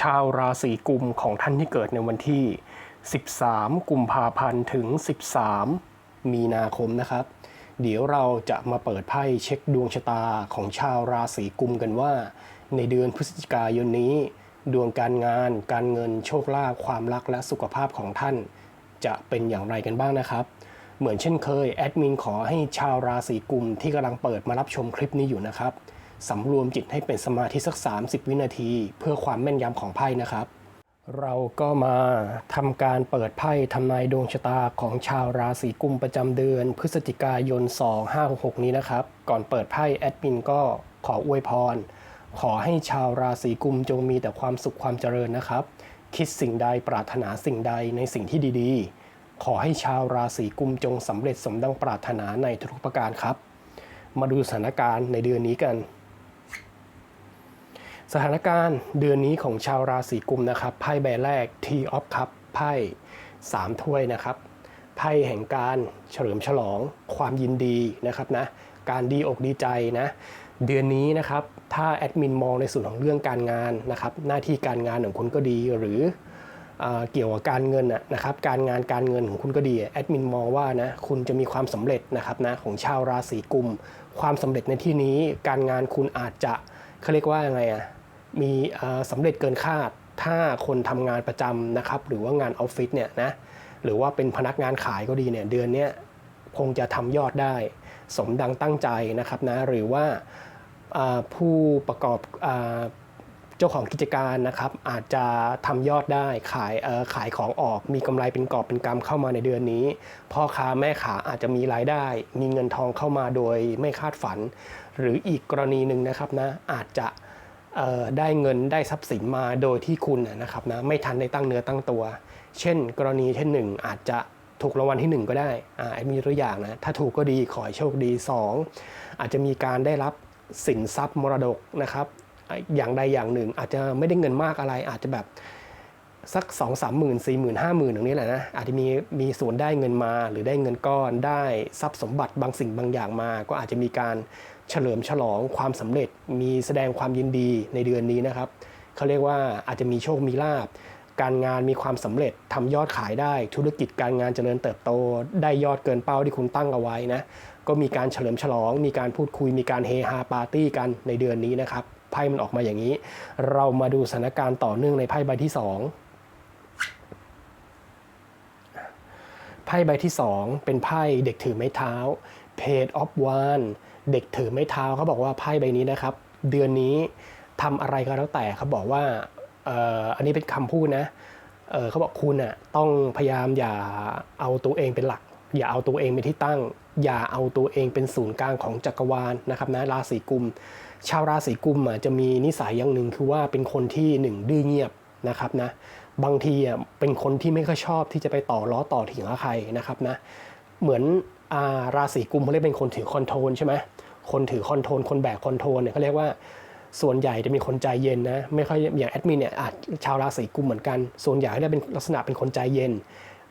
ชาวราศีกุมของท่านที่เกิดในวันที่ 13 กุมภาพันธ์ถึง 13 มีนาคมนะครับ เดี๋ยวเราจะมาเปิดไพ่เช็คดวงชะตาของชาวราศีกุมกันว่า ในเดือนพฤศจิกายนนี้ ดวงการงาน การเงินโชคลาภความรักและสุขภาพของท่าน จะเป็นอย่างไรกันบ้างนะครับ เหมือนเช่นเคยแอดมินขอให้ชาวราศีกุมที่กำลังเปิดมารับชมคลิปนี้อยู่นะครับ สำรวมจิตให้เป็นสมาธิสัก 30 วินาที เพื่อความแม่นยำของไพ่นะครับ เราก็มาทำการเปิดไพ่ทำนายดวงชะตาของชาวราศีกุมประจำเดือน พฤศจิกายน 2566 นี้นะครับ ก่อนเปิดไพ่แอดมินก็ขออวยพร ขอให้ชาวราศีกุมจงมีแต่ความสุขความเจริญนะครับ คิดสิ่งใดปรารถนาสิ่งใดในสิ่งที่ดีๆ ขอให้ชาวราศีกุมจงสำเร็จสมดังปรารถนาในทุกประการครับ มาดูสถานการณ์ในเดือนนี้กัน สถานการณ์เดือนนี้ของชาวราศีกุมนะครับไพ่ใบแรก T of Cup ไพ่3ถ้วยนะครับไพ่แห่งการเฉลิมฉลองความยินดีนะครับนะการดีอกดีใจนะเดือนนี้นะครับถ้าแอดมินมองในส่วนของเรื่องการงานนะครับหน้าที่การงานของคุณก็ดีหรือเกี่ยวกับการเงินนะครับการงานการเงินของคุณก็ดีแอดมินมองว่านะคุณจะมีความสำเร็จนะครับนะของชาวราศีกุม ความสำเร็จในที่นี้การงานคุณอาจจะเขาเรียกว่ายังไงอะ มีสำเร็จเกินคาด ถ้าคนทำงานประจำนะครับหรือว่างานออฟฟิศเนี่ยนะหรือว่าเป็นพนักงานขายก็ดีเนี่ยเดือนนี้คงจะทำยอดได้ สมดังตั้งใจนะครับนะหรือว่าผู้ประกอบเจ้าของกิจการนะครับอาจจะทำยอดได้ขายขายของออกมีกำไรเป็นกอบเป็นกำเข้ามาในเดือนนี้ พ่อค้าแม่ขาอาจจะมีรายได้ มีเงินทองเข้ามาโดยไม่คาดฝัน หรืออีกกรณีหนึ่งนะครับนะอาจจะ ได้เงินได้ทรัพย์สินมาโดยที่คุณนะครับนะไม่ทันได้ตั้งเนื้อตั้งตัว เช่น กรณีเช่นหนึ่งอาจจะถูกรางวัลที่หนึ่งก็ได้อ่ามีตัวอย่างนะ ถ้าถูกก็ดีขอให้โชคดีสองอาจจะมีการได้รับสินทรัพย์มรดกนะครับ อย่างใดอย่างหนึ่ง อาจจะไม่ได้เงินมากอะไร อาจจะแบบสัก 2 3 0 0 0 0 4 0 0 0 0 5 0 0 0 0อย่างนี้แหละนะ อาจจะมีมีส่วนได้เงินมาหรือได้เงินก้อน ได้ทรัพย์สมบัติบางสิ่งบางอย่างมา ก็อาจจะมีการ เฉลิมฉลองความสำเร็จ มีแสดงความยินดีในเดือนนี้นะครับเขาเรียกว่าอาจจะมีโชคมีลาบการงานมีความสำเร็จทำยอดขายได้ ธุรกิจการงานเจริญเติบโต ได้ยอดเกินเป้าที่คุณตั้งเอาไว้นะก็มีการเฉลิมฉลอง มีการพูดคุย มีการเฮฮาปาร์ตี้กันในเดือนนี้นะครับไพ่มันออกมาอย่างนี้ เรามาดูสถานการณ์ต่อเนื่องในไพ่ใบที่สองไพ่ใบที่สองเป็นไพ่เด็กถือไม้เท้า Page of One เด็กถือไม้เท้าเขาบอกว่าไพ่ใบนี้นะครับ เดือนนี้ทำอะไรก็แล้วแต่เขาบอกว่าเอ่ออันนี้เป็นคำพูดนะเออเขาบอกคุณน่ะต้องพยายามอย่าเอาตัวเองเป็นหลัก อย่าเอาตัวเองเป็นที่ตั้ง อย่าเอาตัวเองเป็นศูนย์กลางของจักรวาลนะครับนะราศีกุม ชาวราศีกุมอะจะมีนิสัยอย่างหนึ่งคือว่าเป็นคนที่หนึ่งดื้อเงียบนะครับนะบางทีอะเป็นคนที่ไม่ค่อยชอบที่จะไปต่อล้อต่อเถียงกับใครนะครับนะเหมือน ราศีกุมเขาเรียกเป็นคนถือคอนโทรลใช่ไหมคนถือคอนโทรลคนแบกคอนโทรลเนี่ยเขาเรียกว่าส่วนใหญ่จะเป็นคนใจเย็นนะไม่ค่อยอย่างแอดมินเนี่ยอาจชาวราศีกุมเหมือนกัน ส่วนใหญ่จะเป็นลักษณะเป็นคนใจเย็น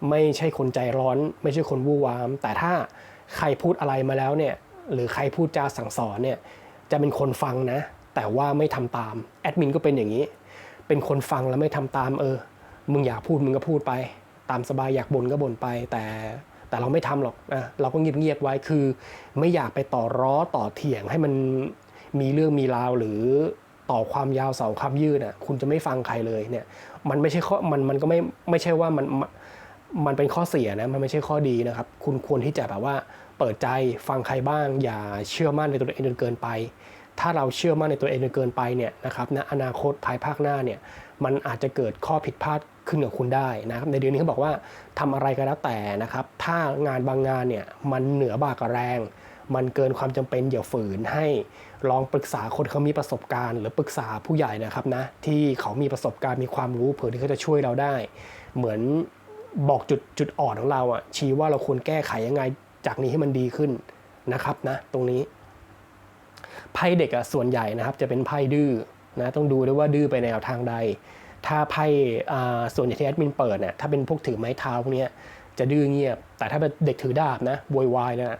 ไม่ใช่คนใจร้อน ไม่ใช่คนวู่วาม แต่ถ้าใครพูดอะไรมาแล้วเนี่ยหรือใครพูดจาสั่งสอนเนี่ยจะเป็นคนฟังนะ แต่ว่าไม่ทำตามแอดมินก็เป็นอย่างนี้ เป็นคนฟังแล้วไม่ทำตามเออ มึงอยากพูดมึงก็พูดไป ตามสบายอยากบ่นก็บ่นไป แต่ แต่เราไม่ทำหรอกอะเราก็เงียบๆไว้คือ ไม่อยากไปต่อร้อต่อเถียงให้มันมีเรื่องมีราวหรือต่อความยาวเสาความยืดอะคุณจะไม่ฟังใครเลยเนี่ยมันไม่ใช่ข้อมันมันก็ไม่ไม่ใช่ว่ามันมันเป็นข้อเสียนะมันไม่ใช่ข้อดีนะครับ คุณควรที่จะแบบว่าเปิดใจฟังใครบ้าง อย่าเชื่อมั่นในตัวเองจนเกินไป ถ้าเราเชื่อมั่นในตัวเองจนเกินไปเนี่ยนะครับณอนาคตภายภาคหน้าเนี่ยมันอาจจะเกิดข้อผิดพลาด ขึ้นกับคุณได้นะครับในเดือนนี้เขาบอกว่าทำอะไรก็แล้วแต่นะครับ ถ้างานบางงานเนี่ยมันเหนือบากับแรง มันเกินความจำเป็นอย่าฝืนให้ลองปรึกษาคนเขามีประสบการณ์ หรือปรึกษาผู้ใหญ่นะครับนะที่เขามีประสบการณ์มีความรู้เผื่อที่เขาจะช่วยเราได้ เหมือนบอกจุดจุดอ่อนของเราอะชี้ว่าเราควรแก้ไขยังไงจากนี้ให้มันดีขึ้นนะครับนะตรงนี้ไพ่เด็กอะส่วนใหญ่นะครับจะเป็นไพ่ดื้อนะต้องดูด้วยว่าดื้อไปแนวทางใด ถ้าไพ่ส่วนใหญ่ที่แอดมินเปิดเนี่ยถ้าเป็นพวกถือไม้เท้าพวกนี้จะดื้อเงียบ แต่ถ้าเป็นเด็กถือดาบนะโวยวายนะ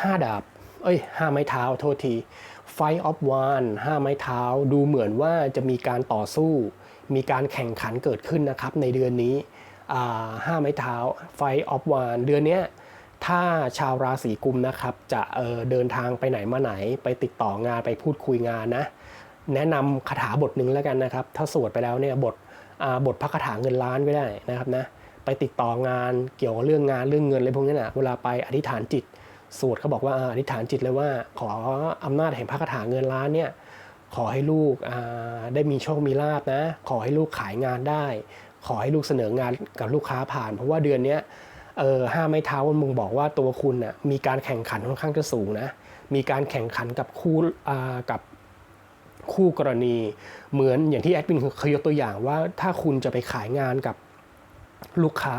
ห้าดาบ เอ้ยห้าไม้เท้าโทษทีไฟ Fight of One ห้าไม้เท้าดูเหมือนว่าจะมีการต่อสู้ มีการแข่งขันเกิดขึ้นนะครับในเดือนนี้ห้าไม้เท้า Fight of One เดือนเนี้ย ถ้าชาวราศีกุมนะครับ จะเเดินทางไปไหนมาไหน ไปติดต่องานไปพูดคุยงานนะ แนะนำคาถาบทหนึ่งแล้วกันนะครับ ถ้าสวดไปแล้วเนี่ยบทบทพระคาถาเงินล้านก็ได้นะครับนะไปติดต่องานเกี่ยวกับเรื่องงานเรื่องเงินอะไรพวกนี้นะเวลาไปอธิษฐานจิตสวดเขาบอกว่าอธิษฐานจิตเลยว่า ขออำนาจแห่งพระคาถาเงินล้านเนี่ยขอให้ลูกได้มีโชคมีลาบนะ ขอให้ลูกขายงานได้ ขอให้ลูกเสนองานกับลูกค้าผ่าน เพราะว่าเดือนนี้ เออห้าไม้เท้ามันมึงบอกว่าตัวคุณน่ะมีการแข่งขันค่อนข้างจะสูงนะมีการแข่งขันกับคู่กับคู่กรณีเหมือนอย่างที่แอดมินเคยยกตัวอย่างว่าถ้าคุณจะไปขายงานกับลูกค้า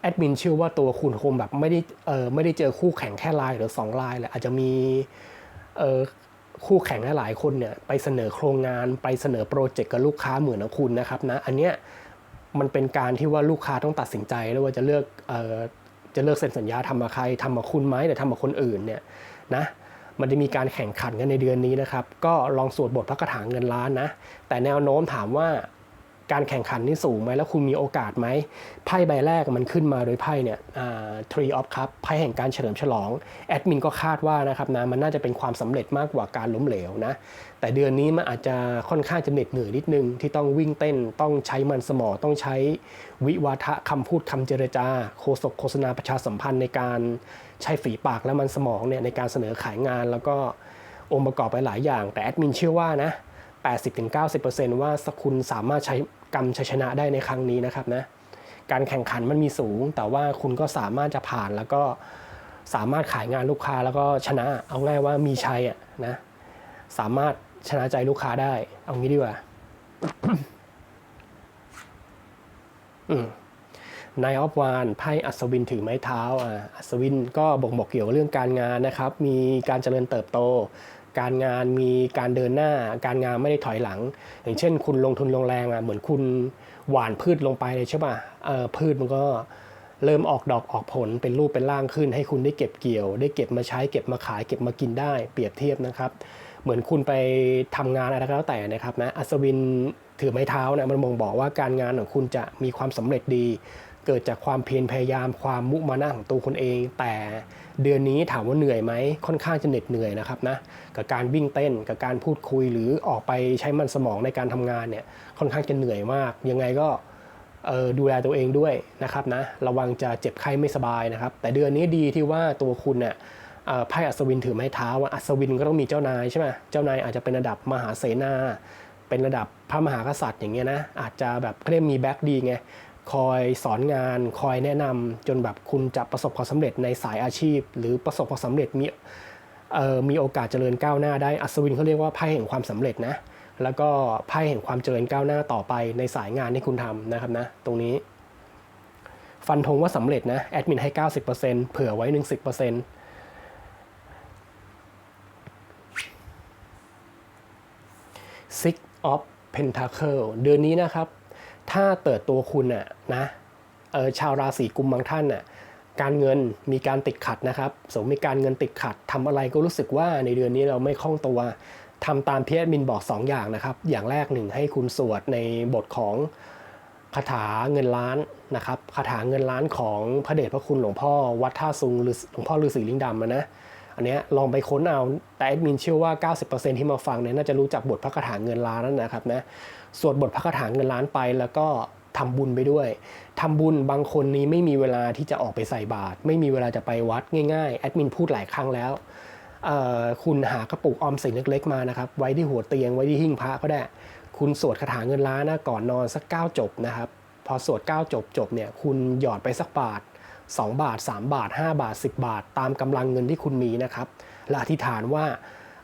แอดมินเชื่อว่าตัวคุณคงแบบไม่ได้เออไม่ได้เจอคู่แข่งแค่ลายหรือสองลายแหละอาจจะมีเออคู่แข่งหลายคนเนี่ยไปเสนอโครงงานไปเสนอโปรเจกต์กับลูกค้าเหมือนกับคุณนะครับนะอันเนี้ย มันเป็นการที่ว่าลูกค้าต้องตัดสินใจแล้วว่าจะเลือกออจะเลือกเซ็นสัญญาทำกับใครทำกับคุณไหมหรือทำกับคนอื่นเนี่ยนะมันจะมีการแข่งขันกันในเดือนนี้นะครับ ก็ลองสวดบทพระคาถาเงินล้านนะ แต่แนวโน้มถามว่าการแข่งขันนี่สูงไหมแล้วคุณมีโอกาสไหมไพ่ใบแรกมันขึ้นมาโดยไพ่เนี่ย Tree of Cup ไพ่แห่งการเฉลิมฉลอง แอดมินก็คาดว่านะครับนะมันน่าจะเป็นความสำเร็จมากกว่าการล้มเหลวนะ แต่เดือนนี้มันอาจจะค่อนข้างจะเหน็ดเหนื่อยนิดนึง ที่ต้องวิ่งเต้นต้องใช้มันสมองต้องใช้วิวาทะคำพูดคำเจรจา โฆษกโฆษณาประชาสัมพันธ์ในการใช้ฝีปากและมันสมองเนี่ยในการเสนอขายงาน แล้วก็องค์ประกอบไปหลายอย่าง แต่แอดมินเชื่อว่านะ80-90%ว่าคุณสามารถใช้กรรมชัยชนะได้ในครั้งนี้นะครับนะการแข่งขันมันมีสูง แต่ว่าคุณก็สามารถจะผ่านแล้วก็สามารถขายงานลูกค้าแล้วก็ชนะเอาง่ายว่ามีชัยอะนะสามารถ ชนะใจลูกค้าได้ เอางี้ดีกว่านายออฟวานไพ่อัศวินถือไม้เท้าอ่าอัศวินก็บ่งบอกเกี่ยวกับเรื่องการงานนะครับ มีการเจริญเติบโต การงานมีการเดินหน้า การงานไม่ได้ถอยหลัง อย่างเช่น คุณลงทุนลงแรงอะเหมือนคุณหว่านพืชลงไปเลยใช่ป่ะเออพืชมันก็เริ่มออกดอกออกผลเป็นรูปเป็นร่างขึ้น ให้คุณได้เก็บเกี่ยว ได้เก็บมาใช้เก็บมาขายเก็บมากินได้ เปรียบเทียบนะครับ เหมือนคุณไปทำงานอะไรก็แล้วแต่นะครับนะอัศวินถือไม้เท้านะมันบ่งบอกว่าการงานของคุณจะมีความสำเร็จดี เกิดจากความเพียรพยายามความมุมานะของตัวคุณเอง แต่เดือนนี้ถามว่าเหนื่อยไหมค่อนข้างจะเหน็ดเหนื่อยนะครับนะกับการวิ่งเต้นกับการพูดคุยหรือออกไปใช้มันสมองในการทำงานเนี่ยค่อนข้างจะเหนื่อยมาก ยังไงก็ดูแลตัวเองด้วยนะครับนะระวังจะเจ็บไข้ไม่สบายนะครับ แต่เดือนนี้ดีที่ว่าตัวคุณเนี่ย ไพ่อัศวินถือไม้เท้าอัศวินก็ต้องมีเจ้านายใช่ไหมเจ้านายอาจจะเป็นระดับมหาเสนา เป็นระดับพระมหากษัตริย์อย่างเงี้ยนะอาจจะแบบเรียกมีแบ็กดีไงคอยสอนงานคอยแนะนำจนแบบคุณจะประสบความสำเร็จในสายอาชีพ หรือประสบความสำเร็จมีเอ่อมีโอกาสเจริญก้าวหน้าได้อัศวินเขาเรียกว่าไพ่แห่งความสำเร็จนะแล้วก็ไพ่แห่งความเจริญก้าวหน้าต่อไปในสายงานที่คุณทำนะครับนะตรงนี้ ฟันธงว่าสำเร็จนะแอดมินให้ 90%เผื่อไว้ 10% Six of Pentacle เดือนนี้นะครับ ถ้าเติดตัวคุณน่ะนะเออชาวราศีกุมบางท่านน่ะการเงินมีการติดขัดนะครับ สมมติมีการเงินติดขัดทำอะไรก็รู้สึกว่าในเดือนนี้เราไม่คล่องตัวทำตามเพียรมินบอก 2 อย่างนะครับ อย่างแรกหนึ่งให้คุณสวดในบทของคาถาเงินล้านนะครับคาถาเงินล้านของพระเดชพระคุณหลวงพ่อวัดท่าซุงหรือหลวงพ่อฤาษีลิงดำนะ อันเนี้ยลองไปค้นเอา แต่แอดมินเชื่อว่า 90%ที่มาฟังเนี่ยน่าจะรู้จักบทพระคาถาเงินล้านนั่นนะครับนะสวดบทพระคาถาเงินล้านไปแล้วก็ทำบุญไปด้วย ทำบุญบางคนนี้ไม่มีเวลาที่จะออกไปใส่บาตรไม่มีเวลาจะไปวัดง่ายๆ แอดมินพูดหลายครั้งแล้วคุณหากระปุกออมสินเล็กๆมานะครับไว้ที่หัวเตียงไว้ที่หิ้งพระก็ได้ คุณสวดคาถาเงินล้านนะก่อนนอนสัก 9 จบนะครับ พอสวด 9 จบจบเนี่ยคุณหยอดไปสักบาท 2 บาท 3 บาท 5 บาท 10 บาท ตามกำลังเงินที่คุณมีนะครับ และอธิษฐานว่า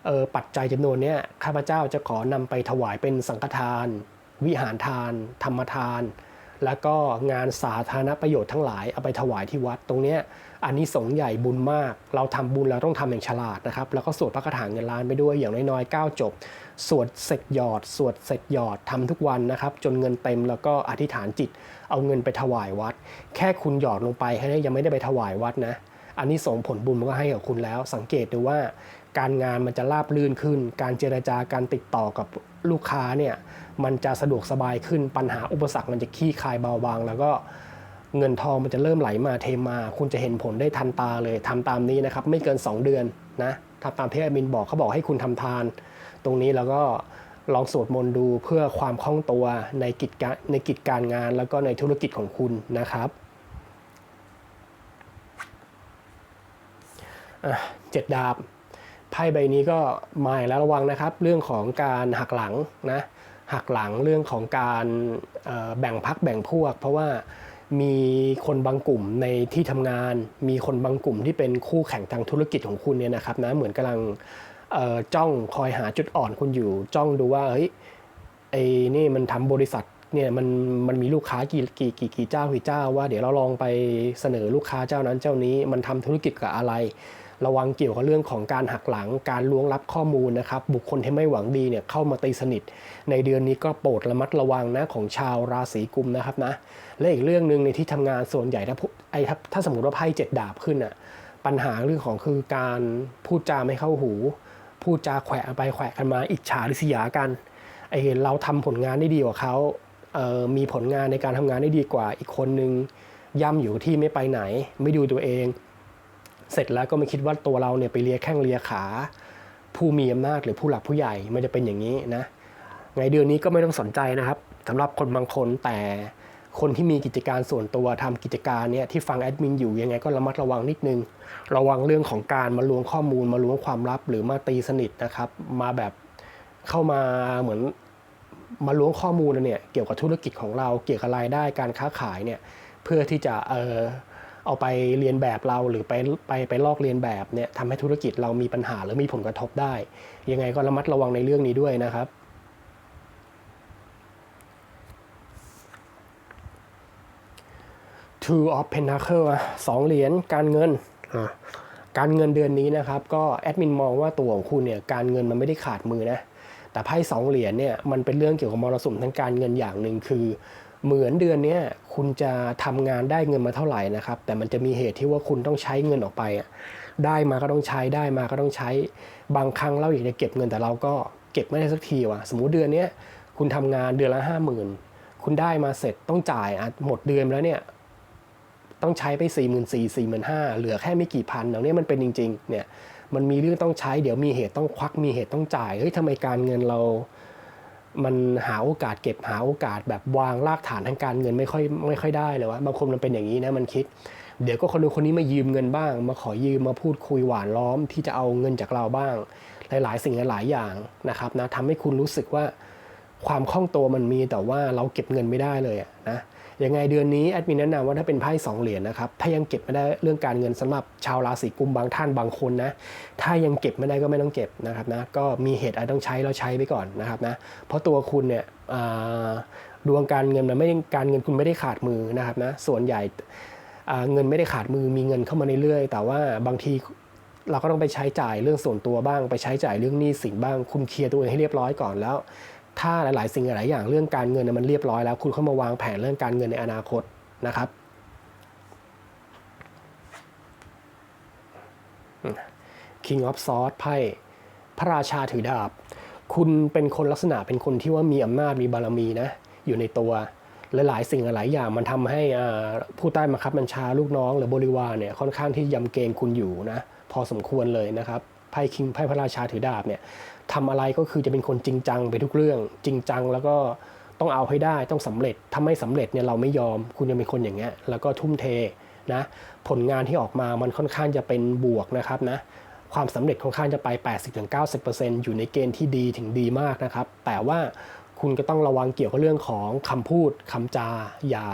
ออปัจจัยจำนวนเนี้ยข้าพเจ้าจะขอนำไปถวายเป็นสังฆทาน วิหารทาน ธรรมทาน แล้วก็งานสาธารณประโยชน์ทั้งหลายเอาไปถวายที่วัดตรงเนี้ยอันนี้สงใหญ่บุญมาก เราทำบุญเราต้องทำอย่างฉลาดนะครับ แล้วก็สวดพระคาถาเงินล้านไปด้วยอย่างน้อยๆ9จบ สวดเสร็จหยอด สวดเสร็จหยอดทำทุกวันนะครับ จนเงินเต็มแล้วก็อธิษฐานจิต เอาเงินไปถวายวัด แค่คุณหยอดลงไปแค่นี้ยังไม่ได้ไปถวายวัดนะ อันนี้ส่งผลบุญมันก็ให้กับคุณแล้ว สังเกตดูว่า การงานมันจะราบรื่นขึ้น การเจรจาการติดต่อกับลูกค้าเนี่ย มันจะสะดวกสบายขึ้นปัญหาอุปสรรคมันจะคลี่คลายเบาบาง แล้วก็เงินทองมันจะเริ่มไหลมาเทมา คุณจะเห็นผลได้ทันตาเลยทำตามนี้นะครับไม่เกิน 2 เดือนนะทำตามที่แอดมินบอกเขาบอกให้คุณทำทาน ตรงนี้แล้วก็ลองสวดมนต์ดูเพื่อความคล่องตัวในกิจการในกิจการงานแล้วก็ในธุรกิจของคุณนะครับเจ็ดดาบไพ่ใบนี้ก็มาแล้วระวังนะครับ เรื่องของการหักหลังนะ หักหลังเรื่องของการแบ่งพักแบ่งพวก เพราะว่ามีคนบางกลุ่มในที่ทำงาน มีคนบางกลุ่มที่เป็นคู่แข่งทางธุรกิจของคุณเนี่ยนะครับนะเหมือนกำลังจ้องคอยหาจุดอ่อนคุณอยู่ จ้องดูว่าเฮ้ยไอ้นี่มันทำบริษัทเนี่ยมันมันมีลูกค้ากี่กี่กี่กี่เจ้ากี่เจ้าว่าเดี๋ยวเราลองไปเสนอลูกค้าเจ้านั้นเจ้านี้มันทำธุรกิจกับอะไร ระวังเกี่ยวกับเรื่องของการหักหลังการล้วงลับข้อมูลนะครับ บุคคลที่ไม่หวังดีเนี่ยเข้ามาตีสนิท ในเดือนนี้ก็โปรดระมัดระวังนะของชาวราศีกุมนะครับนะและอีกเรื่องหนึ่งในที่ทำงานส่วนใหญ่ถ้าไอ้ถ้าสมมติว่าไพ่เจ็ดดาบขึ้นอะปัญหาเรื่องของคือการพูดจาไม่เข้าหู พูดจาแขวะไปแขวะกันมาอิจฉาริษยากันไอ้เราทำผลงานได้ดีกว่าเขาเมีผลงานในการทำงานได้ดีกว่าอีกคนนึงย่ำอยู่ที่ไม่ไปไหน ไม่ดูตัวเอง เสร็จแล้วก็ไม่คิดว่าตัวเราเนี่ยไปเลียแข้งเลียขา ผู้มีอำนาจหรือผู้หลักผู้ใหญ่มันจะเป็นอย่างนี้นะไงเดือนนี้ก็ไม่ต้องสนใจนะครับสำหรับคนบางคนแต่คนที่มีกิจการส่วนตัวทำกิจการเนี่ยที่ฟังแอดมินอยู่ยังไงก็ระมัดระวังนิดนึง ระวังเรื่องของการมาล้วงข้อมูลมาล้วงความลับหรือมาตีสนิทนะครับ มาแบบเข้ามาเหมือนมาล้วงข้อมูลเนี่ยเกี่ยวกับธุรกิจของเราเกี่ยวกับรายได้การค้าขายเนี่ยเพื่อที่จะเออ เอาไปเรียนแบบเราหรือไปไปไปลอกเรียนแบบเนี่ยทำให้ธุรกิจเรามีปัญหาหรือมีผลกระทบได้ ยังไงก็ระมัดระวังในเรื่องนี้ด้วยนะครับ Two of Pentacle อะสองเหรียญการเงินการเงินเดือนนี้นะครับ ก็แอดมินมองว่าตัวของคุณเนี่ยการเงินมันไม่ได้ขาดมือนะแต่ไพ่สองเหรียญเนี่ยมันเป็นเรื่องเกี่ยวกับมรสุมทางการเงินอย่างหนึ่งคือ เหมือนเดือนนี้คุณจะทำงานได้เงินมาเท่าไหร่นะครับ แต่มันจะมีเหตุที่ว่าคุณต้องใช้เงินออกไปได้มาก็ต้องใช้ได้มาก็ต้องใช้ บางครั้งเราอยากจะเก็บเงินแต่เราก็เก็บไม่ได้สักทีว่ะสมมุติเดือนนี้คุณทำงานเดือนละห้าหมื่นคุณได้มาเสร็จต้องจ่ายอะหมดเดือนแล้วเนี่ยต้องใช้ไป 4 4 0 0 0 4 4 5 0 0 0เหลือแค่ไม่กี่พันอย่านี้มันเป็นจริง ๆ เนี่ย มันมีเรื่องต้องใช้ เดี๋ยวมีเหตุต้องควัก มีเหตุต้องจ่าย เฮ้ยทำไมการเงินเรา มันหาโอกาสเก็บหาโอกาสแบบวางรากฐานทางการเงินไม่ค่อยไม่ค่อยได้เลยวะบางคนมันเป็นอย่างนี้นะมันคิด เดี๋ยวก็คนนึงคนนี้มายืมเงินบ้าง มาขอยืมมาพูดคุยหวานล้อมที่จะเอาเงินจากเราบ้าง หลายๆ สิ่งหลายๆอย่างนะครับนะทำให้คุณรู้สึกว่าความคล่องตัวมันมีแต่ว่าเราเก็บเงินไม่ได้เลยนะ ยังไงเดือนนี้แอดมินแนะนำว่าถ้าเป็นไพ่สองเหรียญนะครับ ถ้ายังเก็บไม่ได้เรื่องการเงินสำหรับชาวราศีกุมบางท่านบางคนนะ ถ้ายังเก็บไม่ได้ก็ไม่ต้องเก็บนะครับนะ ก็มีเหตุอะไรต้องใช้แล้วใช้ไปก่อนนะครับนะ เพราะตัวคุณเนี่ยดวงการเงินมันไม่การเงินคุณไม่ได้ขาดมือนะครับนะ ส่วนใหญ่เงินไม่ได้ขาดมือมีเงินเข้ามาเรื่อยๆแต่ว่าบางทีเราก็ต้องไปใช้จ่ายเรื่องส่วนตัวบ้าง ไปใช้จ่ายเรื่องหนี้สินบ้าง คุณเคลียร์ตัวเองให้เรียบร้อยก่อนแล้ว ถ้าหลาย ๆ สิ่งหลายอย่างเรื่องการเงินมันเรียบร้อยแล้วคุณเข้ามาวางแผนเรื่องการเงินในอนาคตนะครับ King of Swords ไพ่พระราชาถือดาบ คุณเป็นคนลักษณะเป็นคนที่ว่ามีอำนาจมีบารมีนะ อยู่ในตัวและหลายสิ่งหลายอย่างมันทำให้ผู้ใต้บังคับบัญชาลูกน้อง หรือบริวารเนี่ยค่อนข้างที่ยำเกรงคุณอยู่นะพอสมควรเลยนะครับไพ่คิงไพ่พระราชาถือดาบเนี่ย ทำอะไรก็คือจะเป็นคนจริงจังไปทุกเรื่อง จริงจังแล้วก็ต้องเอาให้ได้ต้องสำเร็จถ้าไม่สำเร็จเนี่ยเราไม่ยอม คุณจะเป็นคนอย่างเงี้ยแล้วก็ทุ่มเทนะผลงานที่ออกมามันค่อนข้างจะเป็นบวกนะครับนะความสำเร็จค่อนข้างจะไป 80-90%อยู่ในเกณฑ์ที่ดีถึงดีมากนะครับ แต่ว่าคุณก็ต้องระวังเกี่ยวกับเรื่องของคำพูดคำจา อย่า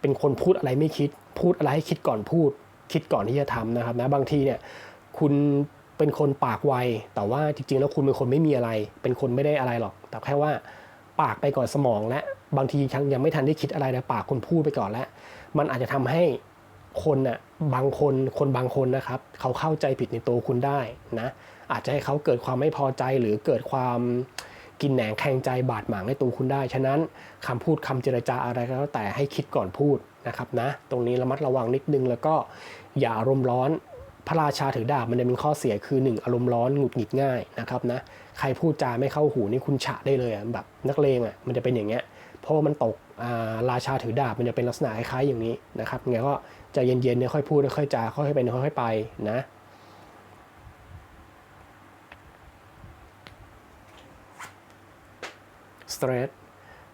เป็นคนพูดอะไรไม่คิด พูดอะไรให้คิดก่อนพูด คิดก่อนที่จะทำนะครับนะบางทีเนี่ยคุณ เป็นคนปากไว แต่ว่าจริงๆ แล้วคุณเป็นคนไม่มีอะไร เป็นคนไม่ได้อะไรหรอก แต่แค่ว่าปากไปก่อนสมองและบางทียังยังไม่ทันได้คิดอะไรนะปากคุณพูดไปก่อนแล้ว มันอาจจะทำให้คนน่ะบางคนคนบางคนนะครับ เขาเข้าใจผิดในตัวคุณได้นะอาจจะให้เขาเกิดความไม่พอใจหรือเกิดความกินแหนงแข่งใจบาดหมางในตัวคุณได้ ฉะนั้นคำพูดคำเจรจาอะไรก็แล้วแต่ให้คิดก่อนพูดนะครับนะ ตรงนี้ระมัดระวังนิดนึงแล้วก็อย่าอารมณ์ร้อน พระราชาถือดาบมันจะเป็นข้อเสียคือหนึ่งอารมณ์ร้อนหงุดหงิดง่ายนะครับนะใครพูดจาไม่เข้าหูนี่คุณฉะได้เลยแบบนักเลงอะมันจะเป็นอย่างเงี้ยเพราะมันตกอาราชาถือดาบมันจะเป็นลักษณะคล้ายๆอย่างนี้นะครับไงก็ใจเย็นๆเนี่ยค่อยพูดค่อยจาค่อยๆเป็นค่อยๆไปนะสเตรท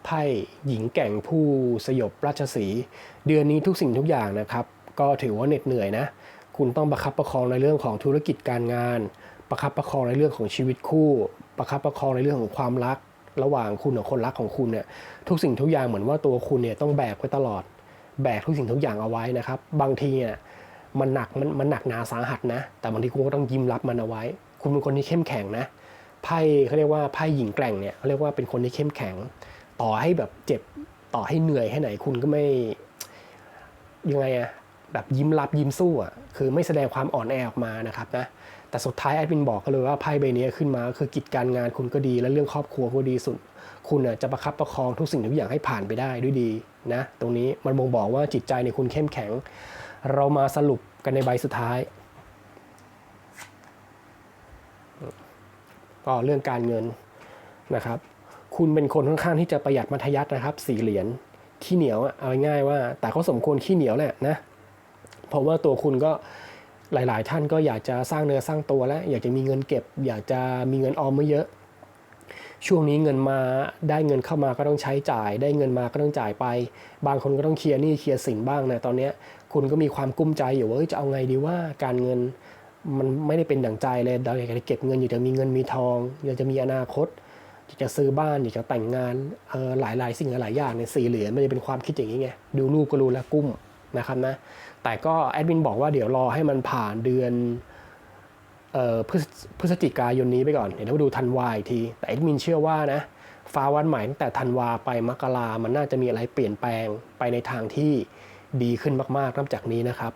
ไพ่หญิงแก่งผู้สยบราชสี เดือนนี้ทุกสิ่งทุกอย่างนะครับ ก็ถือว่าเหน็ดเหนื่อยนะ คุณต้องประคับประคองในเรื่องของธุรกิจการงาน ประคับประคองในเรื่องของชีวิตคู่ ประคับประคองในเรื่องของความรัก ระหว่างคุณกับคนรักของคุณเนี่ยทุกสิ่งทุกอย่างเหมือนว่าตัวคุณเนี่ยต้องแบกไว้ตลอด แบกทุกสิ่งทุกอย่างเอาไว้นะครับ บางทีเนี่ยมันหนักมันมันหนักหนาสาหัสนะ แต่บางทีคุณก็ต้องยิ้มรับมันเอาไว้ คุณเป็นคนที่เข้มแข็งนะไพ่เขาเรียกว่าไพ่หญิงแกร่งเนี่ยเขาเรียกว่าเป็นคนที่เข้มแข็ง ต่อให้แบบเจ็บต่อให้เหนื่อยแค่ไหนคุณก็ไม่ยังไงอะ แบบยิ้มรับยิ้มสู้อะคือไม่แสดงความอ่อนแอออกมานะครับนะแต่สุดท้ายแอดมินบอกก็เลยว่าไพ่ใบนี้ขึ้นมาคือกิจการงานคุณก็ดี และเรื่องครอบครัวก็ดีสุด คุณจะประคับประคองทุกสิ่งทุกอย่างให้ผ่านไปได้ด้วยดีนะตรงนี้มันบ่งบอกว่าจิตใจในคุณเข้มแข็ง เรามาสรุปกันในใบสุดท้าย ก็เรื่องการเงินนะครับ คุณเป็นคนค่อนข้างที่จะประหยัดมัธยัตินะครับสี่เหรียญขี้เหนียวอะเอาง่ายว่า แต่เขาสมควรขี้เหนียวแหละนะ เพราะว่าตัวคุณก็หลาย ๆ ท่านก็อยากจะสร้างเนื้อสร้างตัวแล้วอยากจะมีเงินเก็บ อยากจะมีเงินออมไม่เยอะ ช่วงนี้เงินมาได้เงินเข้ามาก็ต้องใช้จ่าย ได้เงินมาก็ต้องจ่ายไป บางคนก็ต้องเคลียร์หนี้เคลียร์สินบ้างนะตอนนี้คุณก็มีความกุ้มใจอยู่ว่าจะเอาไงดีว่าการเงินมันไม่ได้เป็นดั่งใจเลยเราอยากจะเก็บเงินอยากจะมีเงินมีทองอยากจะมีอนาคตอยากจะซื้อบ้านอยากจะแต่งงานเออหลายหลายๆสิ่งหลายๆอย่างในสี่เหรียญมันจะเป็นความคิดอย่างนี้ไงดูรูปก็รู้แล้วกุ้มนะครับนะ แต่ก็แอดมินบอกว่าเดี๋ยวรอให้มันผ่านเดือนออพฤศพฤศจิกายนนี้ไปก่อน เดี๋ยวเราดูธันวาอีกที แต่แอดมินเชื่อว่านะฟ้าวันใหม่ตั้งแต่ธันวาไปมกรามันน่าจะมีอะไรเปลี่ยนแปลงไปในทางที่ดีขึ้นมากๆนับจากนี้นะครับ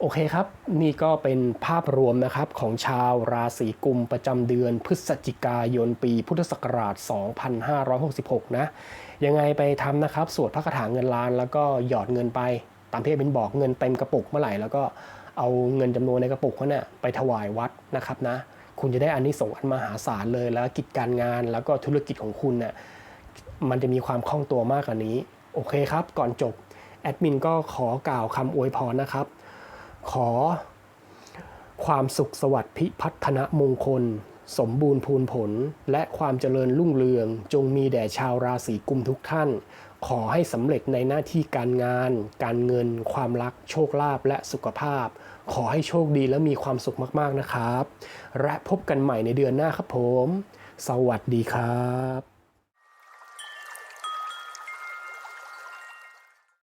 โอเคครับ นี่ก็เป็นภาพรวมนะครับของชาวราศีกุมประจำเดือนพฤศจิกายนปีพุทธศักราช 2566 นะ ยังไงไปทำนะครับ สวดพระคาถาเงินล้านแล้วก็หยอดเงินไป ตามที่เป็นบอกเงินเต็มกระปุกเมื่อไหร่ แล้วก็เอาเงินจำนวนในกระปุกนั้นนะไปถวายวัดนะครับนะ คุณจะได้อานิสงส์อันมหาศาลเลย แล้วกิจการงานแล้วก็ธุรกิจของคุณน่ะมันจะมีความคล่องตัวมากกว่านี้ โอเคครับ ก่อนจบแอดมินก็ขอกล่าวคำอวยพรนะครับ ขอความสุขสวัสดิ์พิพัฒนมงคล สมบูรณ์พูนผล และความเจริญรุ่งเรือง จงมีแด่ชาวราศีกุมทุกท่าน ขอให้สำเร็จในหน้าที่การงาน การเงิน ความรัก โชคลาภและสุขภาพ ขอให้โชคดีและมีความสุขมากๆนะครับ และพบกันใหม่ในเดือนหน้าครับผม สวัสดีครับ